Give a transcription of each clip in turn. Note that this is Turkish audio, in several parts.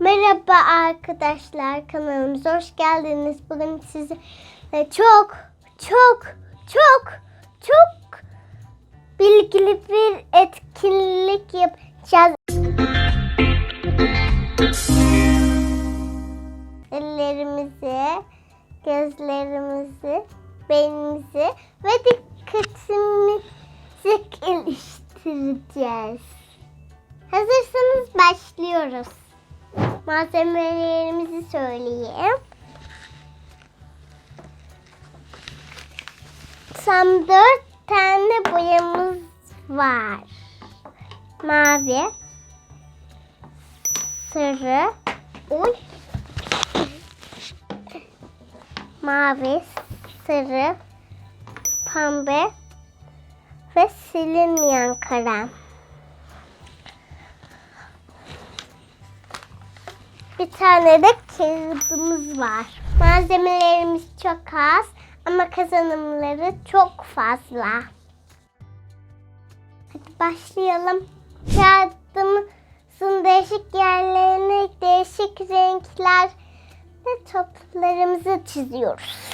Merhaba arkadaşlar kanalımıza hoş geldiniz. Bugün size çok çok çok çok bilgili bir etkinlik yapacağız. Ellerimizi, gözlerimizi, beynimizi ve dikkatimizi geliştireceğiz. Hazırsanız başlıyoruz. Malzemelerimizi söyleyeyim. Tam dört tane boyamız var. Mavi, sarı, uy, mavi, sarı, pembe ve silinmeyen kalem. Bir tane de kağıdımız var. Malzemelerimiz çok az ama kazanımları çok fazla. Hadi başlayalım. Kağıdımızın değişik yerlerine değişik renkler ve toplarımızı çiziyoruz.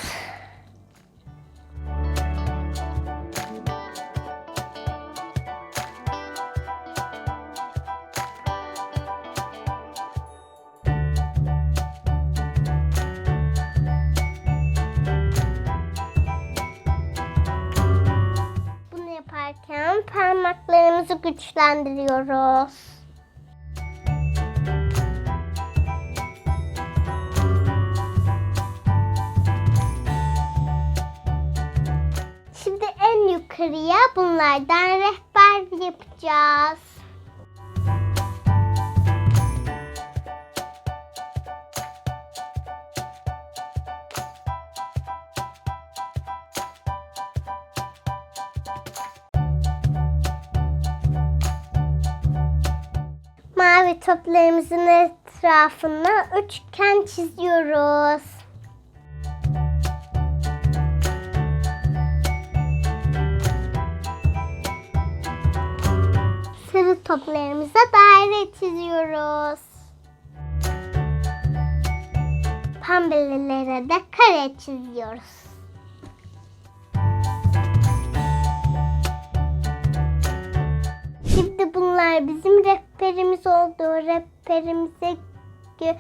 Parmaklarımızı güçlendiriyoruz. Şimdi en yukarıya bunlardan rehber yapacağız. Mavi toplarımızın etrafına üçgen çiziyoruz. Sarı toplarımıza daire çiziyoruz. Pembelilere de kare çiziyoruz. Şimdi bunlar bizim rehberimiz oldu. Rehberimize göre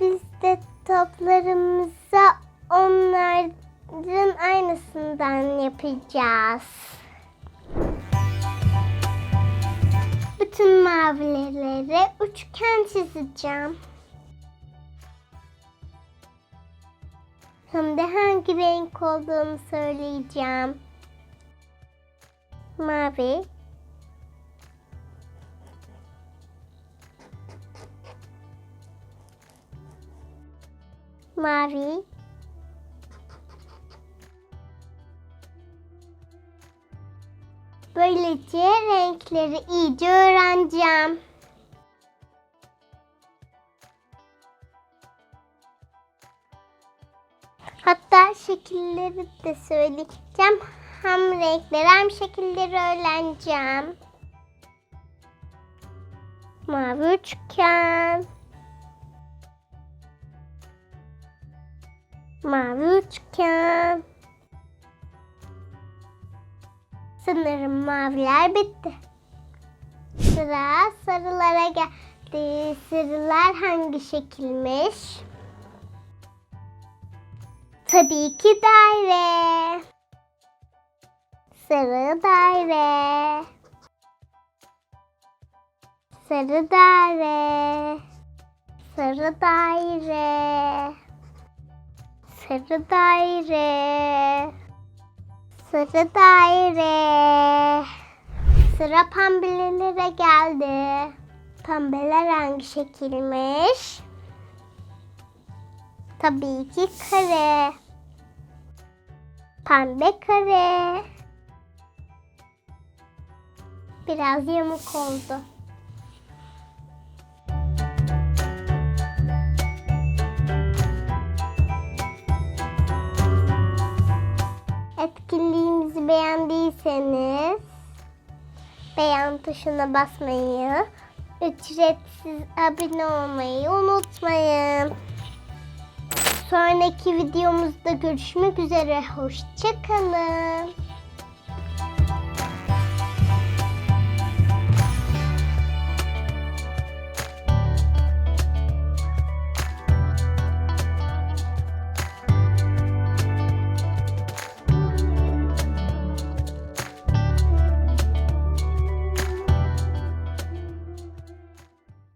biz de toplarımıza onların aynısından yapacağız. Bütün mavilere üçgen çizeceğim. De hangi renk olduğunu söyleyeceğim. Mavi, mavi, Böylece renkleri iyice öğreneceğim. Hatta şekilleri de söyleyeceğim. Hem renkleri hem şekilleri öğreneceğim. Mavi üçgen. Mavi üçgen. Sanırım maviler bitti. Sıra sarılara geldi. Sarılar hangi şekilmiş? Tabii ki daire. Sarı daire. Sarı daire. Sarı daire. Sarı daire. Sarı daire. Sıra pembelere geldi. Pembeler hangi şekilmiş? Tabii ki kare. Pembe kare. Biraz yamuk oldu. Tuşuna basmayı ücretsiz abone olmayı unutmayın. Sonraki videomuzda görüşmek üzere. Hoşçakalın.